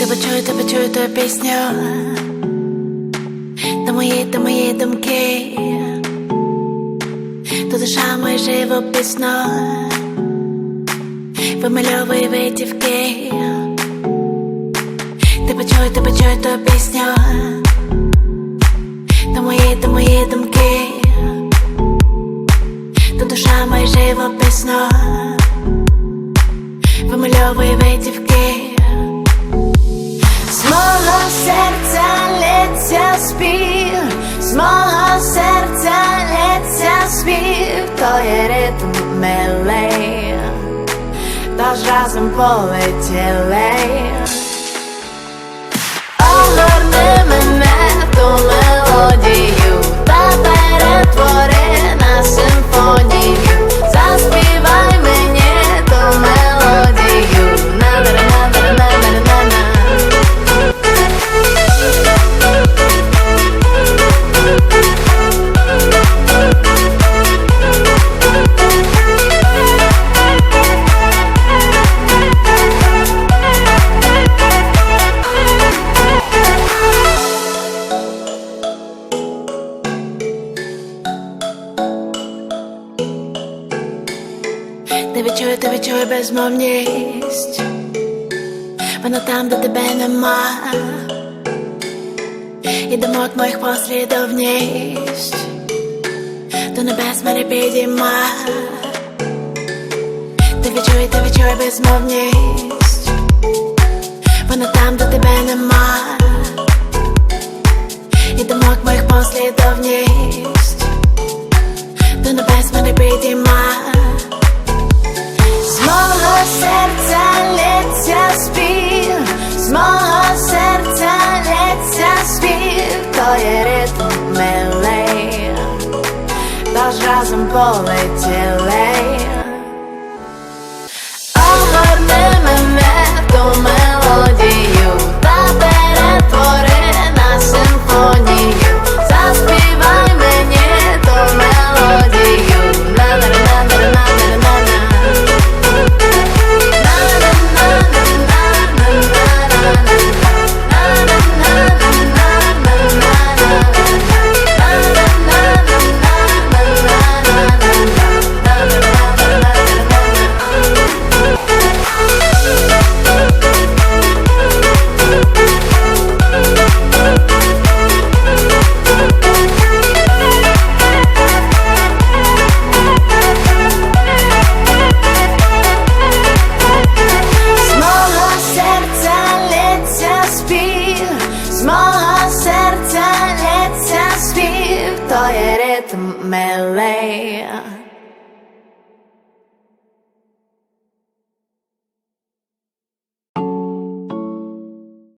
Тебе чую, тебе чую твою пісню Та мої, та мої думки. То душа моя живописно Вимальовує витівки Тебе чую, тебе чую твою пісню Та мої, та мої думки. То душа моя живописно Вимальовує витівки серця лється спів, з мого серця лється спів, то є ритм милий, тож разом полетіли. Ти відчує, ти безмовність. Вона там, де тебе нема. І думок моїх послідовність. До небес мене підійма. Ти відчує, ти відчує безмовність. Вона там, де тебе нема. І думок моїх послідовність. До небес мене підійма серця лється спів, з мого серця лється спів, то є ритм милий, тож разом полетіли. Серця лється спів,